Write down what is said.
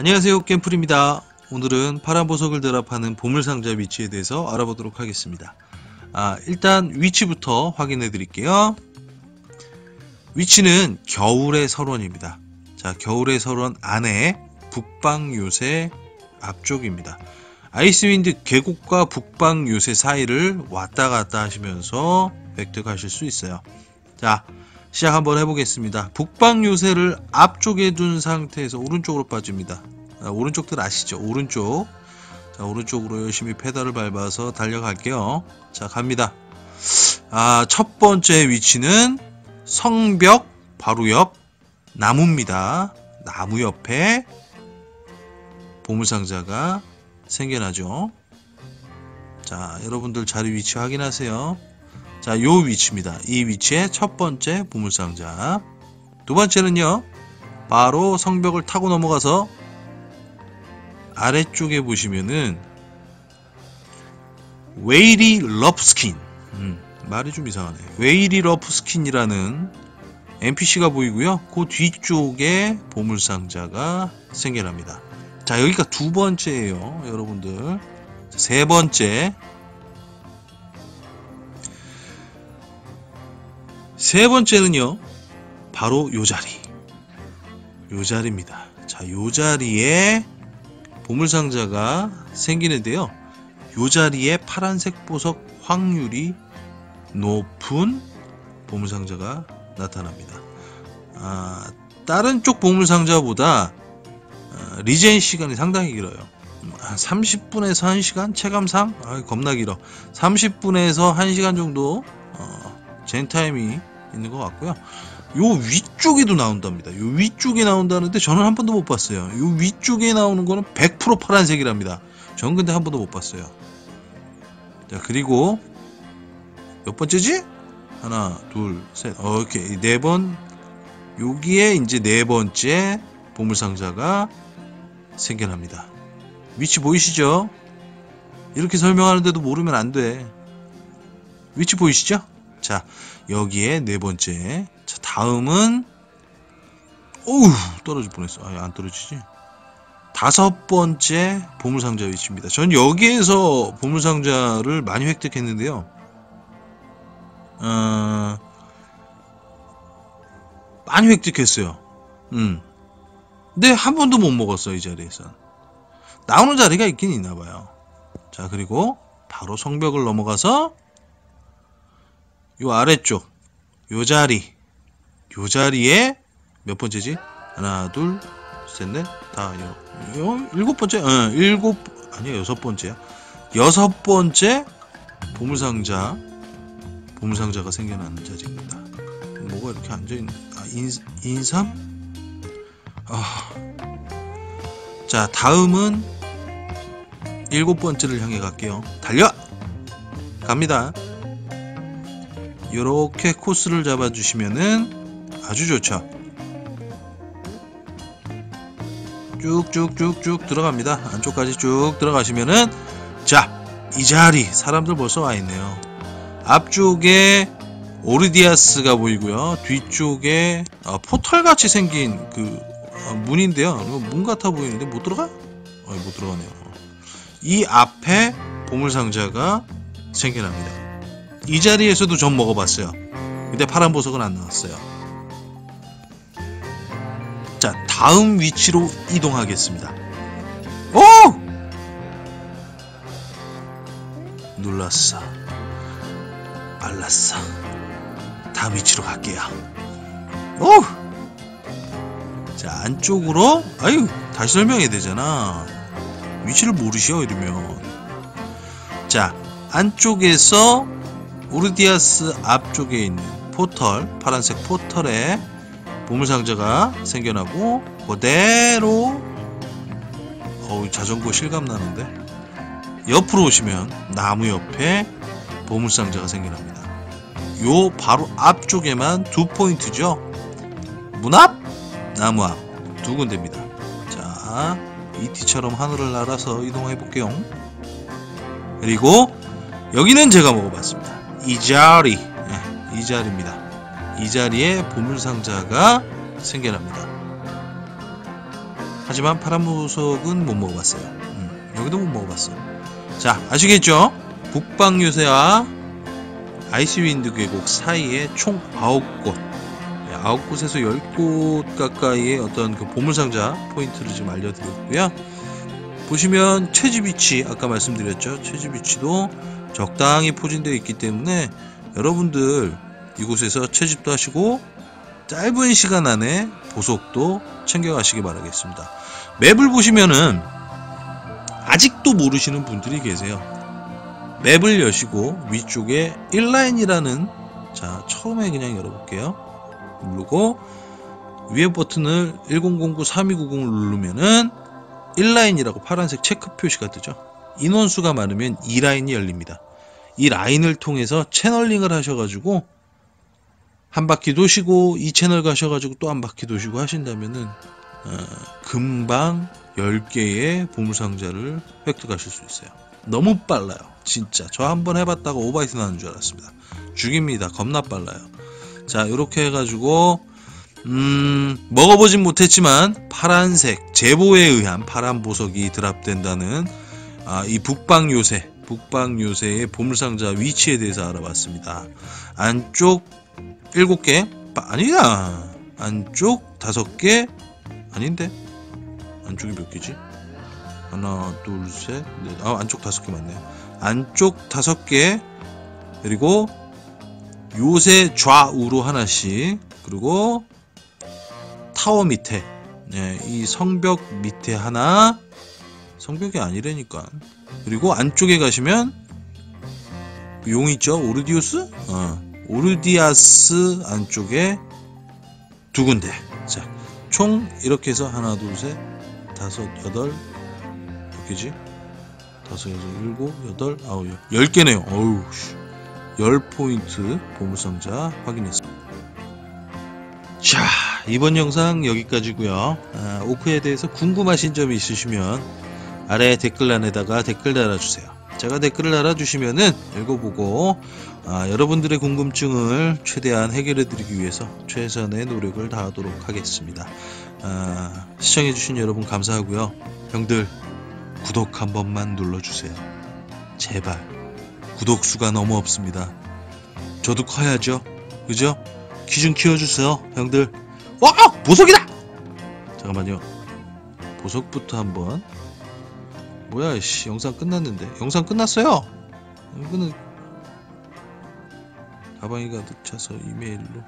안녕하세요 겜플입니다. 오늘은 파란 보석을 드랍하는 보물상자 위치에 대해서 알아보도록 하겠습니다. 아 일단 위치부터 확인해 드릴게요. 위치는 겨울의 설원입니다. 자 겨울의 설원 안에 북방 요새 앞쪽입니다. 아이스윈드 계곡과 북방 요새 사이를 왔다 갔다 하시면서 획득하실 수 있어요. 자 시작 한번 해보겠습니다. 북방 요새를 앞쪽에 둔 상태에서 오른쪽으로 빠집니다. 아, 오른쪽들 아시죠? 오른쪽. 자, 오른쪽으로 열심히 페달을 밟아서 달려갈게요. 자, 갑니다. 아, 첫 번째 위치는 성벽 바로 옆 나무입니다. 나무 옆에 보물상자가 생겨나죠. 자, 여러분들 자리 위치 확인하세요. 자, 요 위치입니다. 이 위치에 첫 번째 보물상자. 두 번째는요, 바로 성벽을 타고 넘어가서 아래쪽에 보시면은 웨이리 러프스킨. 음, 말이 좀 이상하네. 웨이리 러프스킨이라는 NPC가 보이고요. 그 뒤쪽에 보물상자가 생겨납니다. 자, 여기가 두 번째예요, 여러분들. 세 번째 세 번째는요, 바로 요 자리. 요 자리입니다. 자, 요 자리에 보물상자가 생기는데요. 요 자리에 파란색 보석 확률이 높은 보물상자가 나타납니다. 아, 다른 쪽 보물상자보다 아, 리젠 시간이 상당히 길어요. 한 30분에서 1시간? 체감상? 아, 겁나 길어. 30분에서 1시간 정도 어, 젠타임이 있는 것 같고요. 요 위쪽에도 나온답니다. 요 위쪽에 나온다는데 저는 한 번도 못 봤어요. 요 위쪽에 나오는 거는 100% 파란색이랍니다. 전 근데 한 번도 못 봤어요. 자, 그리고 몇 번째지? 하나, 둘, 셋. 어, 오케이. 네 번. 여기에 이제 네 번째 보물상자가 생겨납니다. 위치 보이시죠? 이렇게 설명하는데도 모르면 안 돼. 위치 보이시죠? 자, 여기에 네 번째. 자, 다음은 어우, 떨어질 뻔했어. 아, 안 떨어지지? 다섯 번째 보물상자 위치입니다. 전 여기에서 보물상자를 많이 획득했는데요. 어, 많이 획득했어요. 음. 근데 한 번도 못 먹었어, 이 자리에서. 나오는 자리가 있긴 있나 봐요. 자, 그리고 바로 성벽을 넘어가서 요 아래쪽 요 자리 요 자리에 몇 번째지? 하나 둘 셋 넷다 요, 요 일곱 번째 어, 일곱 아니야 여섯 번째야 여섯 번째 보물상자 보물상자가 생겨나는 자리입니다 뭐가 이렇게 앉아있는 아 인, 인삼? 아. 자 다음은 일곱 번째를 향해 갈게요 달려! 갑니다 이렇게 코스를 잡아주시면은 아주 좋죠. 쭉쭉쭉쭉 들어갑니다. 안쪽까지 쭉 들어가시면은 자, 이 자리 사람들 벌써 와 있네요. 앞쪽에 오르디아스가 보이고요. 뒤쪽에 어, 포털 같이 생긴 그 어, 문인데요. 문 같아 보이는데 못 들어가? 어, 못 들어가네요. 이 앞에 보물 상자가 생겨납니다. 이 자리에서도 전 먹어봤어요. 근데 파란 보석은 안 나왔어요. 자, 다음 위치로 이동하겠습니다. 오! 눌렀어. 알랐어. 다음 위치로 갈게요. 오! 자, 안쪽으로, 아유, 다시 설명해야 되잖아. 위치를 모르시오, 이러면. 자, 안쪽에서 우르디아스 앞쪽에 있는 포털, 파란색 포털에 보물상자가 생겨나고 그대로 어우 자전거 실감 나는데 옆으로 오시면 나무 옆에 보물상자가 생겨납니다. 요 바로 앞쪽에만 두 포인트죠. 문 앞, 나무 앞 두 군데입니다. 자, 이티처럼 하늘을 날아서 이동해 볼게요. 그리고 여기는 제가 먹어봤습니다. 이 자리, 네, 이 자리입니다. 이 자리에 보물상자가 생겨납니다. 하지만 파란 보석은 못 먹어봤어요. 음, 여기도 못 먹어봤어. 자, 아시겠죠? 북방 요새와 아이스윈드 계곡 사이에 총 9곳, 9곳에서 10곳 가까이의 어떤 그 보물상자 포인트를 지금 알려드렸고요. 보시면 위치, 아까 말씀드렸죠. 위치도 적당히 포진되어 있기 때문에 여러분들 이곳에서 채집도 하시고 짧은 시간 안에 보석도 챙겨가시기 바라겠습니다. 맵을 보시면은 아직도 모르시는 분들이 계세요. 맵을 여시고 위쪽에 1라인이라는 자 처음에 그냥 열어볼게요. 누르고 위에 버튼을 1009 3290을 누르면은 1라인이라고 파란색 체크 표시가 뜨죠. 인원수가 많으면 2라인이 열립니다. 이 라인을 통해서 채널링을 하셔가지고 한 바퀴 도시고 이 채널 가셔가지고 또 한 바퀴 도시고 하신다면은 어, 금방 10개의 보물상자를 획득하실 수 있어요. 너무 빨라요. 진짜. 저 한 번 해봤다가 오바이트 나는 줄 알았습니다. 죽입니다. 겁나 빨라요. 자, 이렇게 해가지고, 음, 먹어보진 못했지만, 파란색, 제보에 의한 파란 보석이 드랍된다는, 아, 이 북방 요새, 북방 요새의 보물상자 위치에 대해서 알아봤습니다. 안쪽 7개? 아니다. 안쪽 5개? 아닌데? 안쪽이 몇 개지? 하나, 둘, 셋, 넷. 아, 안쪽 다섯 개 맞네요. 안쪽 다섯 개, 그리고 요새 좌우로 하나씩, 그리고 타워 밑에, 네, 이 성벽 밑에 하나, 성벽이 아니라니까. 그리고 안쪽에 가시면, 용 있죠? 오르디우스? 어, 오르디아스 안쪽에 두 군데. 자, 총 이렇게 해서 하나, 둘, 셋, 다섯, 여덟, 몇 개지? 다섯, 여섯, 일곱, 여덟, 아홉, 열, 열 개네요. 어우, 씨. 열 포인트 보물상자 확인했습니다. 자, 이번 영상 여기까지고요. 아, 오크에 대해서 궁금하신 점이 있으시면 아래 댓글란에다가 댓글 달아주세요. 제가 댓글을 달아주시면은 읽어보고 아, 여러분들의 궁금증을 최대한 해결해드리기 위해서 최선의 노력을 다하도록 하겠습니다. 아, 시청해주신 여러분 감사하고요. 형들 구독 한 번만 눌러주세요. 제발 구독 수가 너무 없습니다. 저도 커야죠. 그죠? 키 좀 키워주세요, 형들. 와, 보석이다. 잠깐만요. 보석부터 한번. 뭐야, 씨, 영상 끝났는데. 영상 끝났어요. 이거는 가방이 가득 차서 이메일로.